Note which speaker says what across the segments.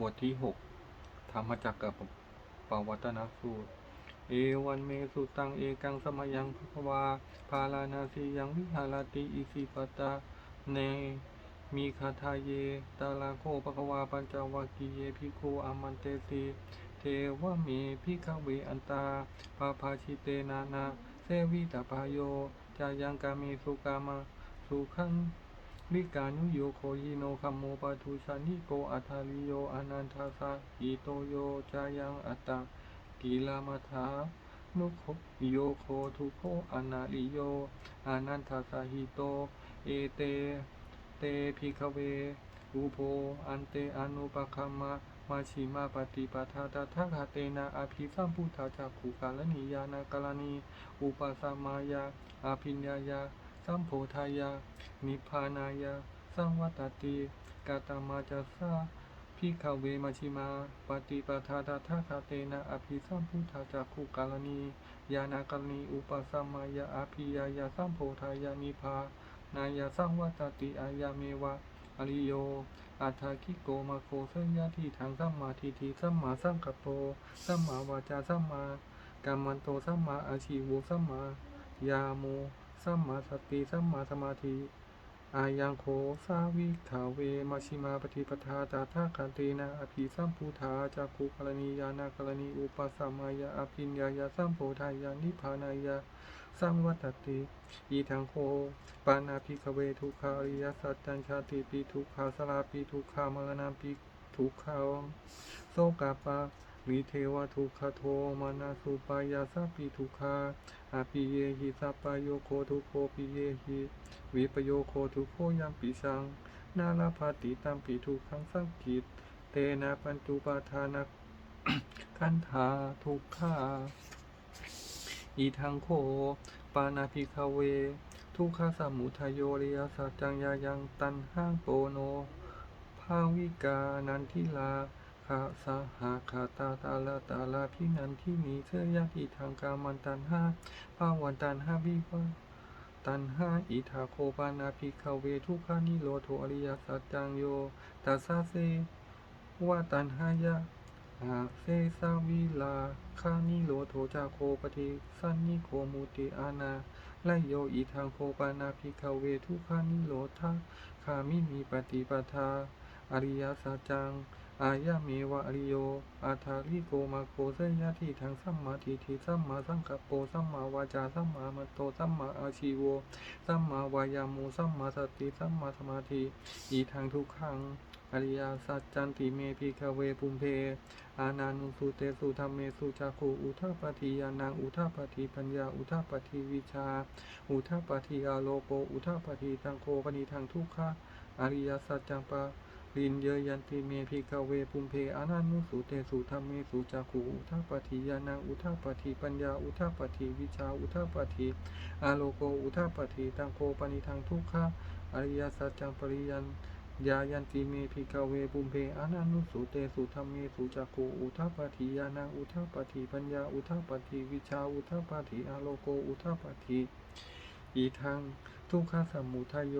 Speaker 1: บทที่หกธรรมจักรกับปวัตนสูตร เอวันเมสุตังเอกังสมยังภควา พาลานาสียังวิหารติอิสิปตาเนมีคาทาเย ตาลาโคภควาปัญจวัคคีเยพิโคอามันเตสีเทวะเมพิขเวอันตาปาภาชิเตนานาเซวิตาปายโยจายังกามีสุกามา สุขัง ลิกานุโยโคยิโนคัมโมปะทุชานิโกอัทาลิโยอนันทาสาอิโตโยจายังอัตตากีลามาถานุโคโยโคทุโคอนาลิโยอนันทาสาหิโต เอเต เตพิคเว อุโพอันเตอนุปคัมมะมาชิมาปฏิปทาตถาคาเตนะอภิสัมพุทธาจักขุกาลนิยานากาลนีอุปสัมมายาอภิญญายา สัมโพธายา นิพพานายา สังวัตติกาตามาจัสสาพิขเวมาชิมา ปฏิปทาตถาคาเตนะอภิสัมพุทธาจักขุกาลนียานากาลนีอุปสัมมายาอภิยายาสัมโพธายานิพานายาสังวัตติอายาเมวะอริโย อัฏฐคิโกมาโคเสยยะที่ทางสัมมาทิฏฐิสัมมาสังกัปโปสัมมาวาจาสัมมากัมมันโตสัมมาอาชีวสัมมายาโม สัมมาสติสัมมาสมาธิอายังโคสาวิขาเวมาชิมาปฏิปทาตาทาคันเตนะอภิสัมพุทธาจักขุกรณียานากรณีอุปสัมมายาอภิญญายาสัมโพธายานิพานายาสังวัตติอีทังโคปานาภิกขเวทุกขาริยสัจจัญชาติปีทุกขาสลาปีทุกขามรณะปีทุกขาโสกาปะ วิเทวทุกขโทมานาสุปายาสัพปิทุกขาอาปิเยหิสัปปายโยโคทุโคปิเยหิวิปโยโคทุโคยัมปิสัง นาลาภาติตัมปิทุขังสังกิตเตนะปัญจุปาทานะคันธาทุกขาอีทังโค ปานาภิกขเว ทุกขสมุทยโยริยสัจจังยายังตันห้างโปโนภาวิกานันทิลา คาสหาคาตาตาลาตาลาพินันที่มีเสื้อยาติทางกามันตันห้าภาวันตันห้าวิวาตันห้าอิทาโคปานาภิกขเวทุกขานิโรโทอริยสัจจังโยตัสสะเสวาตันห้ายะอาเซสาวิลาคานิโลโทจาโคปฏิสันนิโคมุติอานาไลโยอีทางโคปานาภิกขเวทุคานิโลทาคามิมีปฏิปทา อริยสัจจัง อายะเมวะอริโย อาทาริโกมาโคเสยะที่ทางสัมมาทิฏฐิสัมมาสังกัปโปสัมมาวาจาสัมมามัตโตสัมมาอาชีโวสัมมาวายามุสัมมาสติสัมมาสมาธิอีทางทุกขังอริยสัจจันติเมพิกเวปุมเพ อานานุสุเตสุธรรมเมสุจักขุอุทาปฏิยานังอุทาปฏิปัญญาอุทาปฏิวิชา อุทาปฏิอาโลโกอุทาปฏิตังโคปนิทางทุกขะอริยสัจจังปะ รินเยยันติเมพิกเวปุมเพอานานุสุเตสุธรรมเมสุจักขุอุทาปฏิยานังอุทาปฏิปัญญาอุทาปฏิวิชาอุทาปฏิอาโลโกอุทาปฏิตังโคปนิทางทุกขะอริยสัจจังปริยันยายันติเมพิกเวปุมเพอานานุสุเตสุธรรมเมสุจักโกอุทาปฏิยานังอุทาปฏิปัญญาอุทาปฏิวิชาอุทาปฏิอาโลโกอุทาปฏิอีทังทุกขสมุทัยโย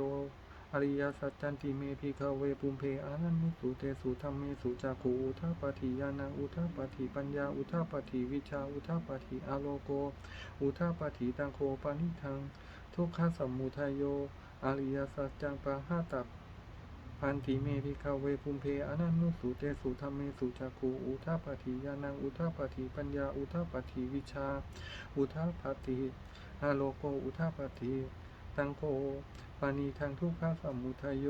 Speaker 1: อริยสัจจันติเมพิกเวปุมเพอานันนุสุเตสุธรรมเมสุจักโกอุทาปฏิยานังอุทาปฏิปัญญาอุทาปฏิวิชาอุทาปฏิอโลโก อุทาปฏิตังโคปานิทัง ทุกขสัมมุทัยโยอริยสัจจังปะหาตับพันธิเมพิกาเวปุมเพอนันนุสุเตสุธรรมเมสุจักขูอุทาปฏิยานังอุทาปฏิปัญญาอุทาปฏิวิชา อุทาปฏิอาโลโกอุทาปฏิตังโค ปานีทางทุกขาสมุทัยโย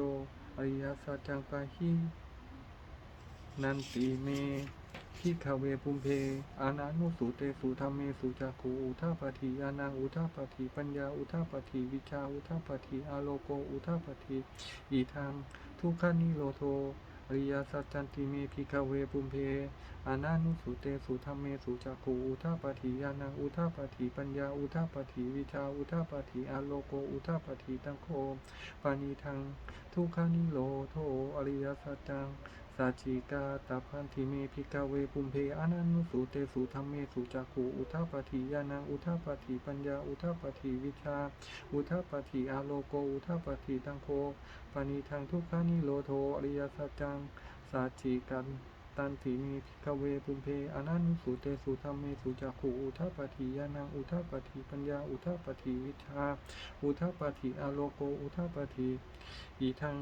Speaker 1: อริยสัจจังปาหินันติเมพิกาเวปุมเพ อานานุสุเตสุธรรมเมสุจักขูอุทาปฏิยานังอุทาปฏิปัญญาอุทาปฏิวิชาอุทาปฏิอาโลโกอุทาปฏิอีทางทุกขานิโรโท ริยสัจจันติเมพิกเวปุมเพอานานุสุเตสุธรรมเมสุจักขูอุทาปฏิยานังอุทาปฏิปัญญาอุทาปฏิวิชาอุทาปฏิอาโลโกอุทาปฏิตังโคปานิทังทุกขานิโรโทอริยสัจจัง สัจจิกาตาพันธิเมพิกเวปุมเพอานันุสุเตสุธรรมเมสุจักขูอุทาปฏิยานังอุทาปฏิปัญญาอุทาปฏิวิชา อุทาปฏิอาโลโกอุทาปฏิตังโคปานิทางทุกขานิโรโทอริยสัจจังสาจีกันตันติมีพิกเวปุมเพอนันตุสุเตสุธรรมเมสุจักขุอุทัปปฏิยานังอุทัปปฏิปัญญาอุทัปปฏิวิชา อุทัปปฏิอโลโกอุทัปปฏิอีทัง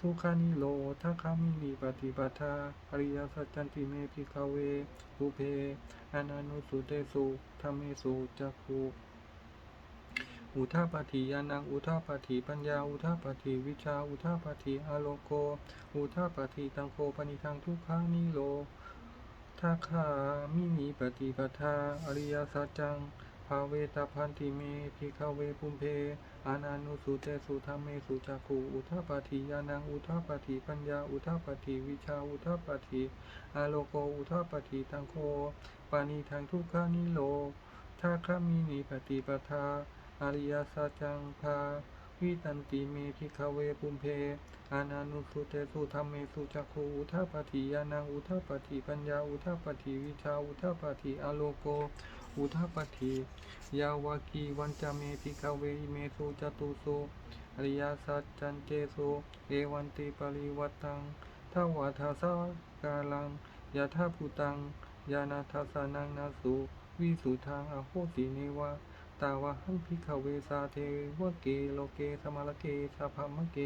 Speaker 1: ทุกขานิโลทัคขามินิปฏิปทาอริยสัจจันติเมพิกเวปุเพอนันุสุเตสุธรรมเสุจักขุอุทาปฏิยานังอุทาปฏิปัญญา อุทาปฏิวิชา อุทาปฏิอโลโก อุทาปฏิตังโคปนิทังทุกขานิโลทัคขามินิปฏิปทาอริยสัจจัง ภาเวตาพันติเมพิกเวปุมเพ อานานุสุเตสุธรรมเมสุจักขุอุทาปฏิยานังอุทาปฏิปัญญาอุทาปฏิวิชาอุทาปฏิอาโลโกอุทาปฏิตังโคปานิทังทุกขานิโลทัคขามินิปฏิปทาอริยสัจจังภาวิตันติเมพิกเวปุมเพอานานุสุเตสุธรรมเมสุจักขุอุทาปฏิยานังอุทาปฏิปัญญาอุทาปฏิวิชาอุทาปฏิอโลโก อุทาปฏิยาวากีวันจเมพิกเวเมสุจตุสุอริยสัจจันเจสุเอวันติปริวัตังทวาทาสากาลังยะทาภูตังยานาทัสสานังนาสุวิสุทางอโหสิเนวะตาวะหังพิขเวสาเทวะเกโลเกสมาลเกสาพามะเก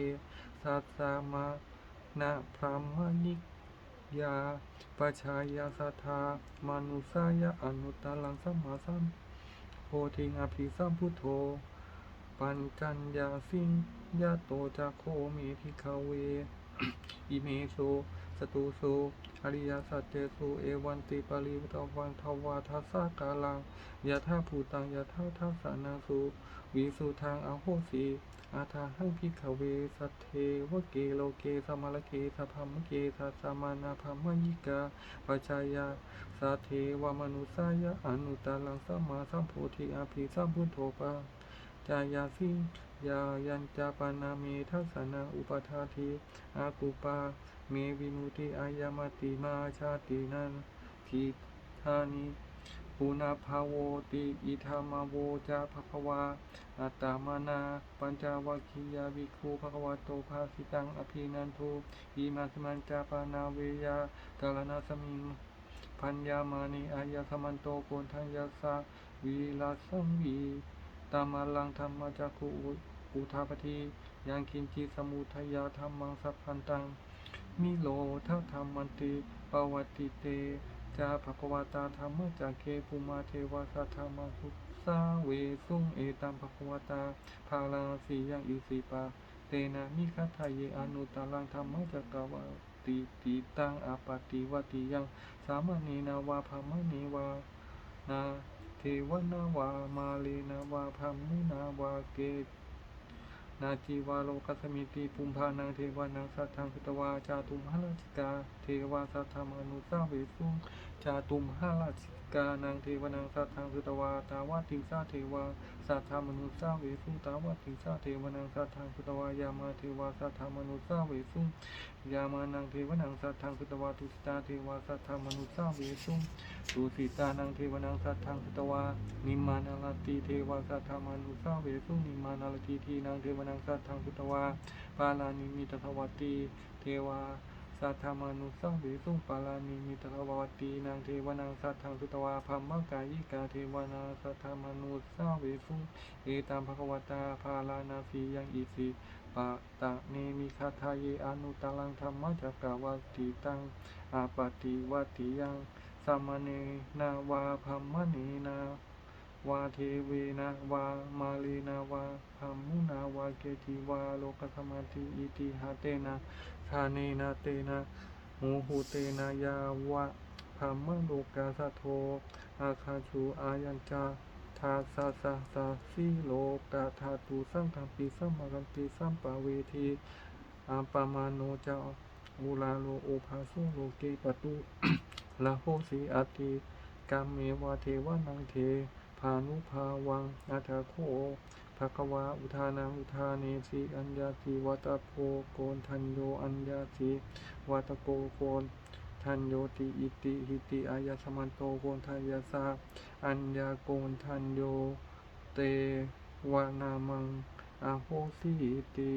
Speaker 1: สัสสามานะพรามณิก ยาปชายาสัทธามานุสายะอนุตตลังสัมมาสัมโพธิงอภิสัมพุทโธ ปัญจัญญาสิงยะโตจาโคเมพิขเว อิเมโส สตุโสอริยสัจเจสุเอวันติปริวตวันทวาทัสสะกาลังยะธาภูตังยะธาทัสสานาสุวิสุทางอโหสีอาทาหังพิขเวสัทเทวเกโลเกสมาลเกสัพพมเกสัสมานาพมยิกาปัจจายาสัทเทวมนุสายะอนุตตลังสัมมาสัมโพธิอภิสัมพุทโธปา จายาสิยายัญจาปานาเมทัสสนาอุปทาทีอากุปา เมวิมุติอายามติมาชาตินันทิธานิปุนาภาโวติอิธามาโวจาภควาอัตตามานา ปัญจวัคคียาวิคูภควาโตภาสิตังอภินันทุอิมาสมันจาปานาเวยากาลนาสมิงพัญญามานิอายาสมันโตโกนทัญญาสาวีลาสัมวี ตามาลังธรรมจักขุอุทาปทียังคินจิสมุทยาธรรมังสัพพันตัง มิโลทัธรรมันติปวัติเต จาภควาตาธรรมจักเคปุมาเทวาสัทธรรมสุสาเวสุงเอตัมภควตาภาลังสียังอิสิปา เตนะมิคัทายเยอนุตตลังธรรมจักวาติติตังอาปติวติยัง สามเณนาวาภามเนวานา เทวนาวามาลีนาวาพัมมุนาวาเกตนาจีวาโลกัสมิติปุมพานังเทวานังสัทธังพุตวาจาตุมหราชิกา เทวาสัทธามนุสาเวสุ งจาตุมหราชิกานังเทวานังสัทธังพุตวาตาวาติงสาเทวาสัทธามนุสาเวสุตาวาติงสาเทวานังสัทธังพุตวายามาเทวาสัทธามนุสาเวสุยามานังเทวานังสัทธังพุตวาตุสิตาเทวาสัทธามนุสาเวสุงสุสีตานังเทวนังสัทธังสุตวานิมานาลติเทวาสัทธามนุสาเวสุนิมานาลติทีนังเทวนังสัทธังสุตวาปาลานิมิตถวัตติเทวา สัทธามานุสาเวสุงปาลานิมิตถวัตตินางเทวนังสัทธังสุตวาพัมมังกายิกาเทวนาสัทธามานุสาเวสุเอตามภควตาภาลานาสียังอิสิปะตะเนมิคาทายเยอนุตาลังธรรมจักกวัตติตังอาปติวัตติยังสามเณนาวาพัมมเนนาวาเทเวนะวามาเลนาวาพัมมุนาวาเกติวาโลกสมาติอิติหาเตนะ ทาเนนะเตนะโมหุเตนะยาวะพัมมโลกาสะโท อาคาชูอายัญจาทาสาสาสาสีโลกาธาตุสังฆปิสัมมารันติสัมปะเวทีอาปามาโนจาอุลาโลโอภาสุโลเกปตุลาโหสีอาติกามเมวาเทวานังเทพานุภาวังอาทาโค ภะคะวะอุทานังอุทาเนสีอัญญาติวัตโพโกนทันโยอัญญาติวัตโกโกนทันโยติอิติหิติอายาสมันโตโกนทันยาสาอัญญาโกนทันโยเตวานามังอาโหสิติ